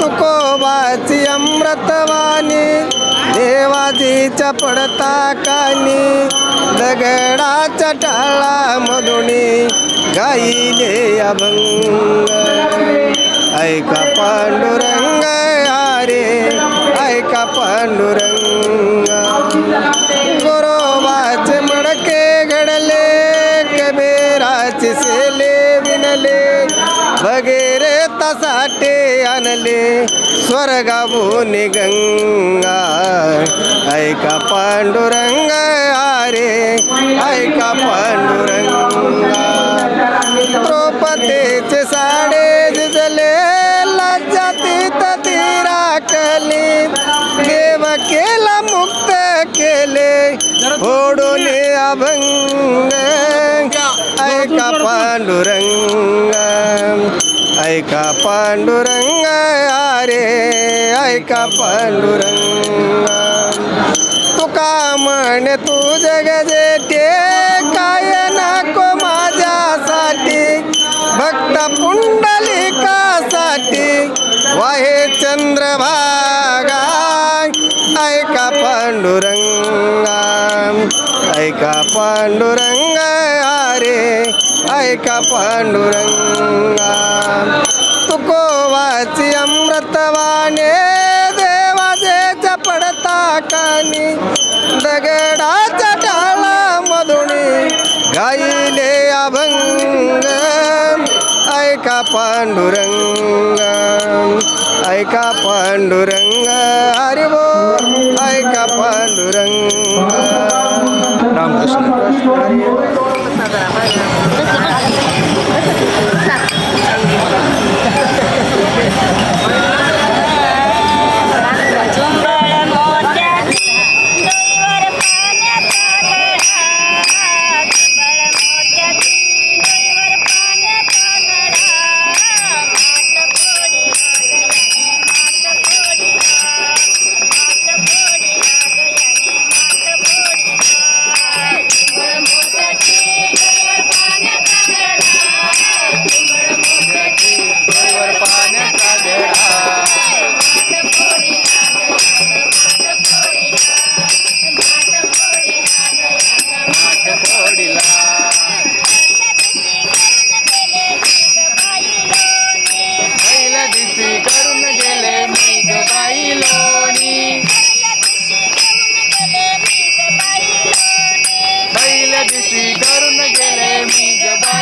तुकोबाची अमृतवाणी देवाजीच्या पडता कानी दगडाच्या टाळामधुनी गाईले अभंग. ऐका पांडुरंग अरे ऐका पांडुरंग. गोरोबाचे मडके घडले कबीराचे सेले विनले भगे तसाटे आणले. स्वर्गाभून गंगा. ऐका पांडुरंग अरे ऐका पांडुरंगा. द्रौपदीचे साडे झिजले लज्जातीत तिराकली देव केला मुक्त केले. फोडून अभंग. ऐका पांडुरंग. पांडुरंग अरे ऐका पांडुरंग. तुका म्हण तू जग जेठे काय नको माझ्यासाठी? भक्त पुंडलिकासाठी वाहे चंद्रभागा. ऐका पांडुरंगा ऐका पांडुरंग अरे ऐका पांडुरंगा. तुकोवाची अमृतवाणे देवाचे चपडता कानी दगडाच्या टाळामधुनी गाईले अभंग. ऐका पांडुरंग ऐका पांडुरंग हरिभो ऐका पांडुरंग. रामकृष्ण.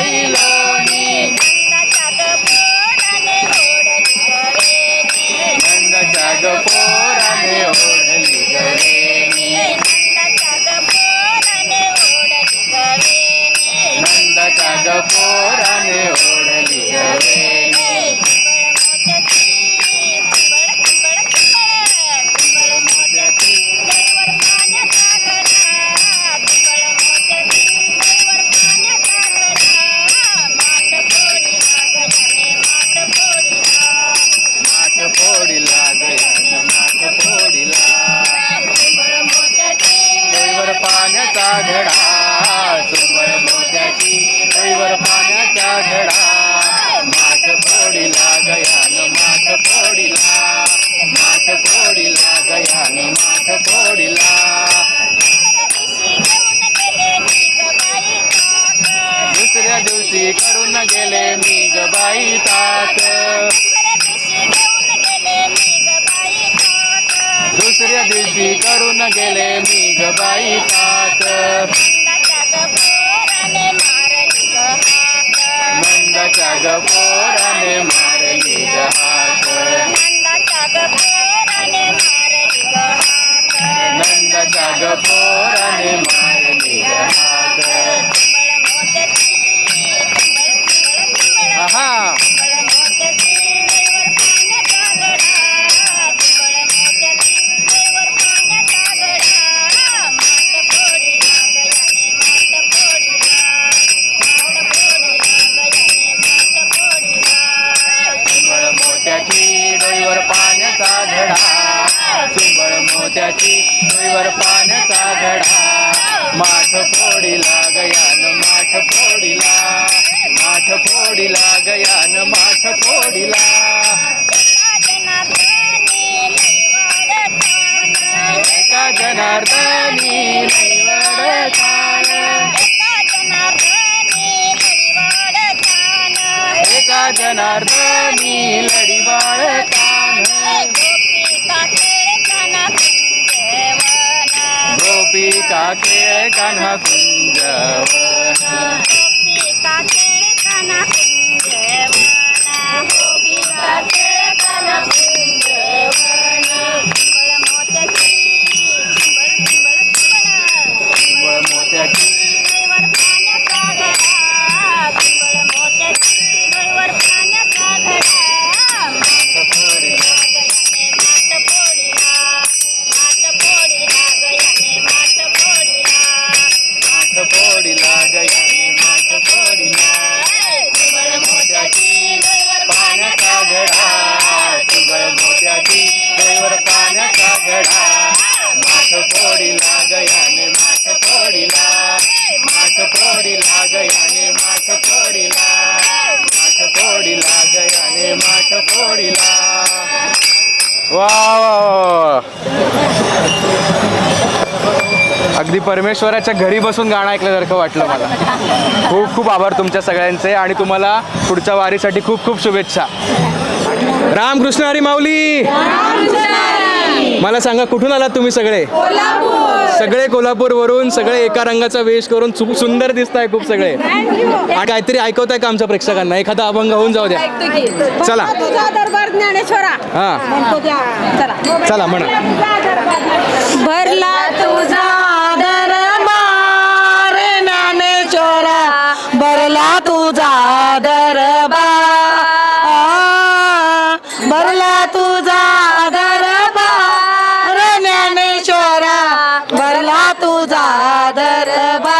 मी गेले मी ग बाई तात नंदाच्या ग पोराने मारली ग हात. नंदाच्या ग पोराने मारली वर पाण्याचा घडा माठ फोडीला. गयान माठ फोडीला माठ फोडीला. गयान माठ फोडीला एका जनार्दनी एका जनार्दनी लढी बाळतान गोपिका के कन्हा कुंज गोपिका के कान्हा कुंज गोपिका के कन्हा कुंज अगदी परमेश्वराच्या घरी बसून गाणं ऐकल्यासारखं वाटलं मला. खूप खूप आभार तुमच्या सगळ्यांचे आणि तुम्हाला पुढच्या वारीसाठी खूप खूप शुभेच्छा. रामकृष्ण हरी माऊली. मला सांगा कुठून आलात तुम्ही सगळे? सगळे कोल्हापूर वरून सगळे एका रंगाचा वेश करून खूप सुंदर दिसत आहे खूप सगळे. आणि काहीतरी ऐकवताय का आमच्या प्रेक्षकांना? एखादा अभंग होऊन जाऊ चला. हा. द्या चला. चला म्हणा. भरला तुझा ज्ञानेश्वरा भरला तुझा दरबार भरला तुझा दरबा. ज्ञानेश्वरा भरला तुझा दरबा.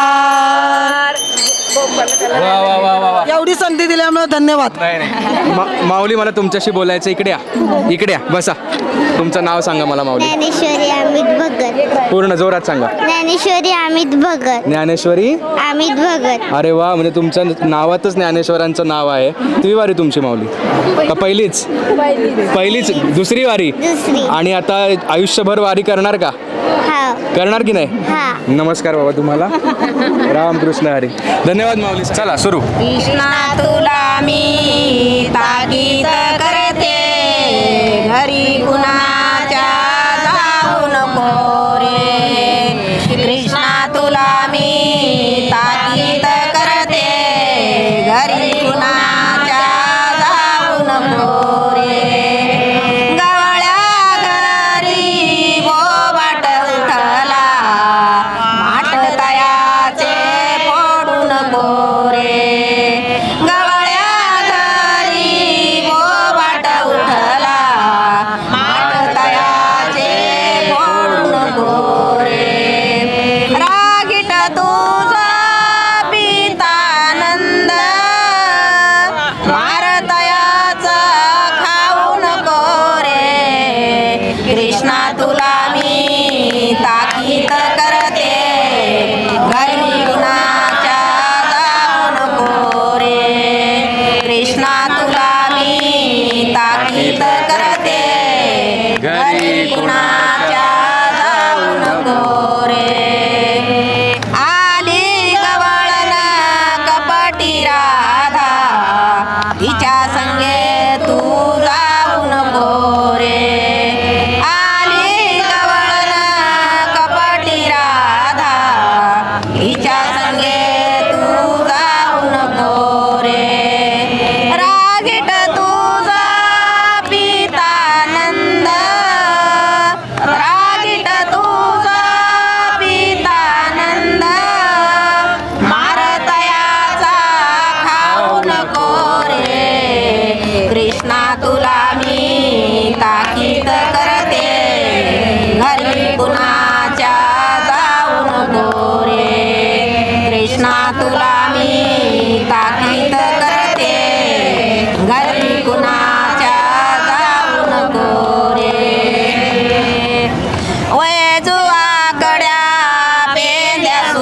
वा वा वा वा वा. एवढी संधी दिल्यामुळे धन्यवाद. नाही नाही. मा- माऊली मला तुमच्याशी बोलायचं इकडे या. इकडे या. बसा. तुमचं नाव सांगा मला माऊली. ज्ञानेश्वरी अमित भगत. पूर्ण जोरात सांगा. ज्ञानेश्वरी अमित भगत. ज्ञानेश्वरी? अमित भगत. अरे वा म्हणजे तुमच्या नावातच ज्ञानेश्वरांचं नाव आहे. किती वारी तुमची माऊली? का पहिलीच. पहिलीच. दुसरी वारी? दुसरी. आणि आता आयुष्यभर वारी करणार का? करणार की नाही? हा. नमस्कार बाबा तुम्हाला. रामकृष्ण हरी. धन्यवाद माऊली. चला सुरू. कृष्णा तुला मी ताकीद करते. घरी कुणाच्या जाऊ नको रे कृष्णा तुला मी ताकीद करते. घरी कुणाच्या जाऊ नको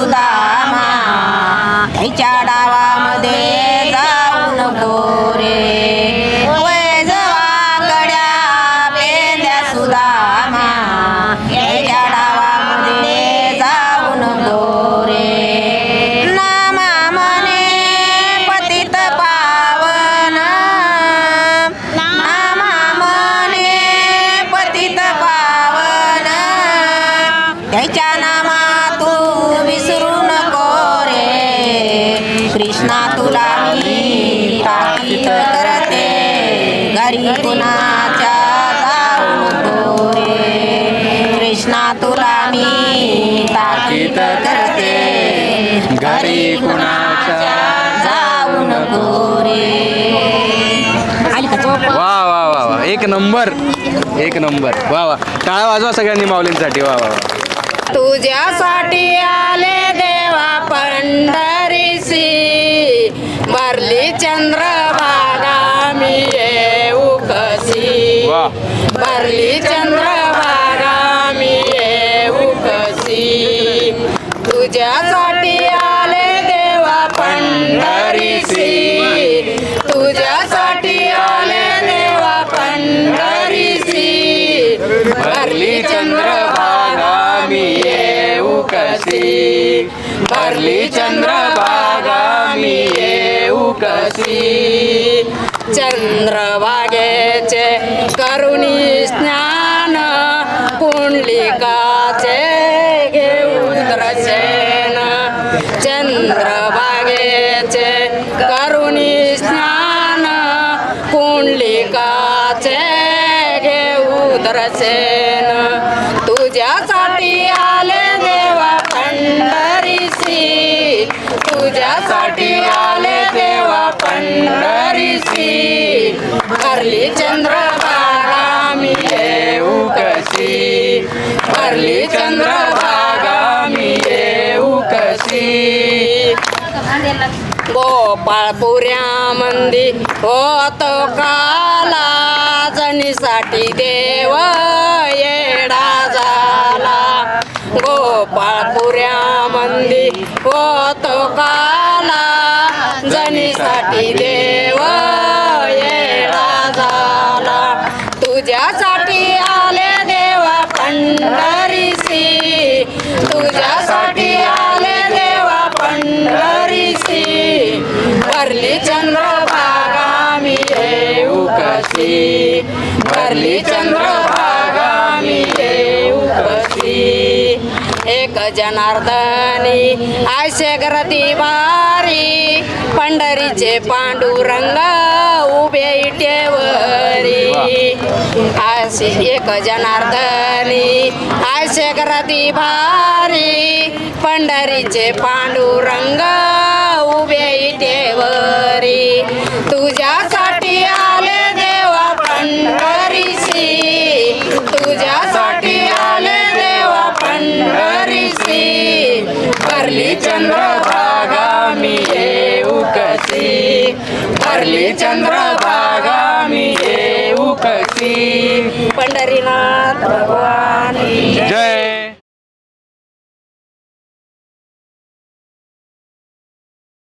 सुदामा डावामध्ये जाऊन नको रे वैजवाकड्या पेंद्या सुदामा त्याच्या डावामध्ये रे नामा मने पतित पावन नामा मने पतित पावन. त्याच्या नामा तू विसरू नको रे. कृष्णा तुला मी करते. रे. कृष्णा तुला मी करते. घरी जाऊ नको रे. वा वा वा वा. एक नंबर. एक नंबर. वा वा. टाळा वाजवा सगळ्यांनी माऊलींसाठी. वा वा वा. तुझ्यासाठी आले देवा पंढरीसी भरली चंद्रभागा मी येऊ कशी. भरली चंद्रभागा कशी? भरली चंद्रभागा मी येऊ कशी? चंद्रभागेचे करुणी स्नान पुंडलिकाचे घेऊ दर्शन चंद्रभागेचे करुणी स्नान पुंडलिकाचे घेऊ द्रसेन तुझ्यासाठी त्यासाठी आले देवा पंढरीसी. भरली चंद्रभागा मी येऊ कशी? भरली चंद्रभागा मी येऊ कशी? गोपाळपुऱ्या मंदी होतो काला जणीसाठी देव येडा झाला. गोपाळपुऱ्या मंदी हो जणीसाठी देव येडा झाला तुझ्यासाठी आले देवा पंढरीसी तुझ्यासाठी आले देवा पंढरीसी भरली चंद्रभागा मी येऊ कशी? भरली चंद्रभागा मी येऊ कशी? एक जनार्दनी आशे गर्दी बारी. पंढरीचे पांडुरंग उभे इटेवरी आशे एक जनार्दनी आशे गर्दी भारी. पंढरीचे पांडुरंग उभे इटेवरी